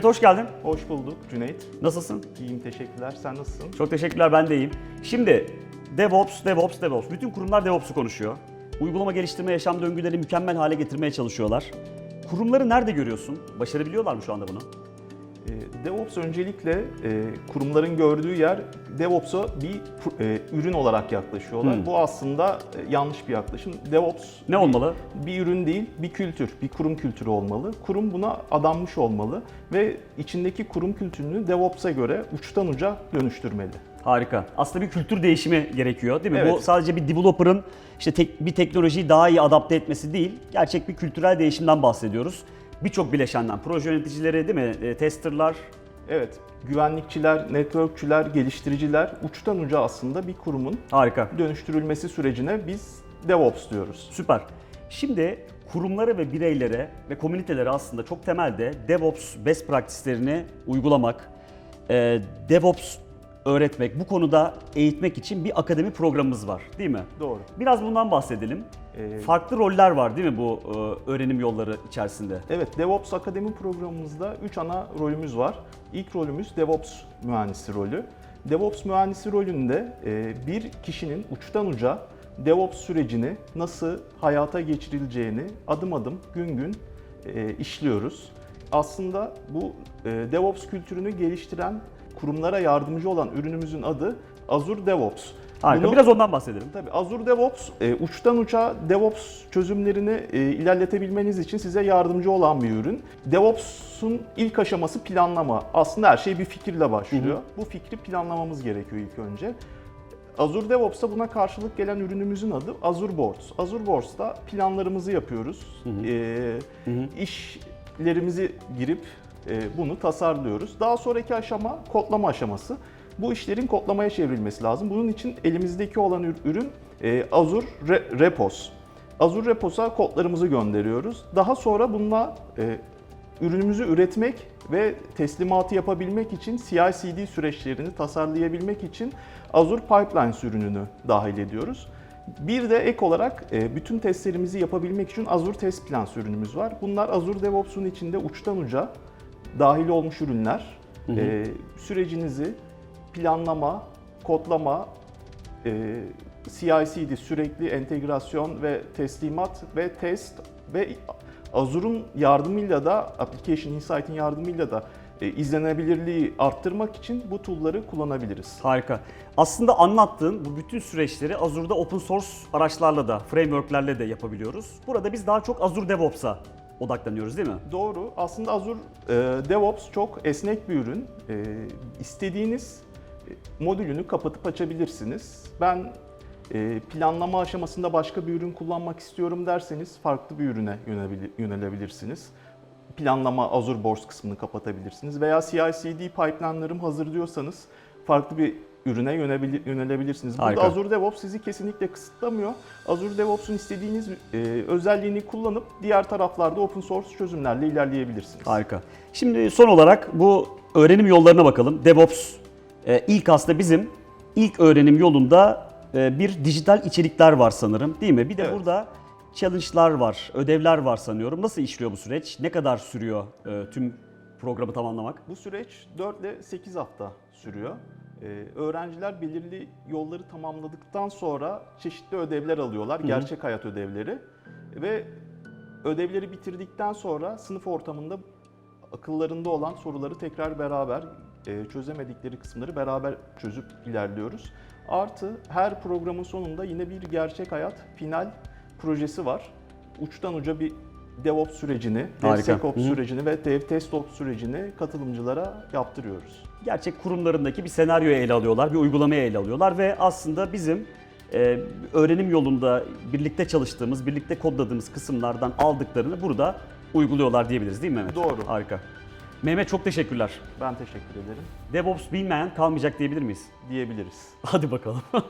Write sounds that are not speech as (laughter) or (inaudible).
Mehmet hoş geldin. Hoş bulduk Cüneyt. Nasılsın? İyiyim teşekkürler. Sen nasılsın? Çok teşekkürler ben de iyiyim. Şimdi DevOps, DevOps, DevOps. Bütün kurumlar DevOps'u konuşuyor. Uygulama geliştirme, yaşam döngülerini mükemmel hale getirmeye çalışıyorlar. Kurumları nerede görüyorsun? Başarabiliyorlar mı şu anda bunu? Ee, DevOps öncelikle e, kurumların gördüğü yer DevOps'a bir e, ürün olarak yaklaşıyorlar. Hmm. Bu aslında e, yanlış bir yaklaşım. DevOps Ne olmalı? bir ürün değil, bir kültür, bir kurum kültürü olmalı. Kurum buna adanmış olmalı ve içindeki kurum kültürünü DevOps'a göre uçtan uca dönüştürmeli. Harika. Aslında bir kültür değişimi gerekiyor değil mi? Evet. Bu sadece bir developer'ın işte tek, bir teknolojiyi daha iyi adapte etmesi değil, gerçek bir kültürel değişimden bahsediyoruz. Birçok bileşenden, proje yöneticileri değil mi, e, testerlar, Evet, güvenlikçiler, networkçüler, geliştiriciler uçtan uca aslında bir kurumun harika. dönüştürülmesi sürecine biz DevOps diyoruz. Süper. Şimdi kurumlara ve bireylere ve komünitelere aslında çok temelde DevOps best practice'lerini uygulamak, e, DevOps öğretmek, bu konuda eğitmek için bir akademi programımız var değil mi? Doğru. Biraz bundan bahsedelim. Ee, Farklı roller var değil mi bu e, öğrenim yolları içerisinde? Evet, DevOps Akademi programımızda 3 ana rolümüz var. İlk rolümüz DevOps mühendisi rolü. DevOps mühendisi rolünde e, bir kişinin uçtan uca DevOps sürecini nasıl hayata geçirileceğini adım adım gün gün e, işliyoruz. Aslında bu e, DevOps kültürünü geliştiren kurumlara yardımcı olan ürünümüzün adı Azure DevOps. Harika. Bunu- Biraz ondan bahsedelim. Tabii Azure DevOps e, uçtan uça DevOps çözümlerini e, ilerletebilmeniz için size yardımcı olan bir ürün. DevOps'un ilk aşaması planlama. Aslında her şey bir fikirle başlıyor. Bu fikri planlamamız gerekiyor ilk önce. Azure DevOps'ta buna karşılık gelen ürünümüzün adı Azure Boards. Azure Boards'ta planlarımızı yapıyoruz. E, işlerimizi girip bunu tasarlıyoruz. Daha sonraki aşama kodlama aşaması. Bu işlerin kodlamaya çevrilmesi lazım. Bunun için elimizdeki olan ür- ürün e, Azure Re- Repos. Azure Repos'a kodlarımızı gönderiyoruz. Daha sonra bununla e, ürünümüzü üretmek ve teslimatı yapabilmek için CI/CD süreçlerini tasarlayabilmek için Azure Pipelines ürününü dahil ediyoruz. Bir de ek olarak e, bütün testlerimizi yapabilmek için Azure Test Plans ürünümüz var. Bunlar Azure DevOps'un içinde uçtan uca dahil olmuş ürünler. E, sürecinizi planlama, kodlama, e, CI/CD sürekli entegrasyon ve teslimat ve test ve Azure'un yardımıyla da Application Insight'in yardımıyla da e, izlenebilirliği arttırmak için bu tool'ları kullanabiliriz. Harika. Aslında anlattığın bu bütün süreçleri Azure'da open source araçlarla da, frameworklerle de yapabiliyoruz. Burada biz daha çok Azure DevOps'a odaklanıyoruz değil mi? Doğru. Aslında Azure DevOps çok esnek bir ürün. E, istediğiniz e, modülünü kapatıp açabilirsiniz. Ben e, planlama aşamasında başka bir ürün kullanmak istiyorum derseniz farklı bir ürüne yönelebil- yönelebilirsiniz. Planlama Azure Boards kısmını kapatabilirsiniz. Veya CI/CD pipeline'larım hazır diyorsanız farklı bir ürüne yönelebilirsiniz. Burada Harika. Azure DevOps sizi kesinlikle kısıtlamıyor. Azure DevOps'un istediğiniz e, özelliğini kullanıp diğer taraflarda open source çözümlerle ilerleyebilirsiniz. Harika. Şimdi son olarak bu öğrenim yollarına bakalım. DevOps e, ilk aslında bizim ilk öğrenim yolunda e, bir dijital içerikler var sanırım değil mi? Bir de Evet. burada challenge'lar var, ödevler var sanıyorum. Nasıl işliyor bu süreç? Ne kadar sürüyor e, tüm programı tamamlamak? Bu süreç 4 ile 8 hafta sürüyor. Ee, öğrenciler belirli yolları tamamladıktan sonra çeşitli ödevler alıyorlar, gerçek hayat ödevleri. Ve ödevleri bitirdikten sonra sınıf ortamında akıllarında olan soruları tekrar beraber e, çözemedikleri kısımları beraber çözüp ilerliyoruz. Artı her programın sonunda yine bir gerçek hayat final projesi var. Uçtan uca bir DevOps sürecini. DevSecOps sürecini ve Dev TestOps sürecini katılımcılara yaptırıyoruz. gerçek kurumlarındaki bir senaryoyu ele alıyorlar, bir uygulamayı ele alıyorlar ve aslında bizim e, öğrenim yolunda birlikte çalıştığımız, birlikte kodladığımız kısımlardan aldıklarını burada uyguluyorlar diyebiliriz değil mi Mehmet? Doğru. Harika. Mehmet çok teşekkürler. Ben teşekkür ederim DevOps bilmeyen kalmayacak diyebilir miyiz? diyebiliriz. Hadi bakalım. (laughs)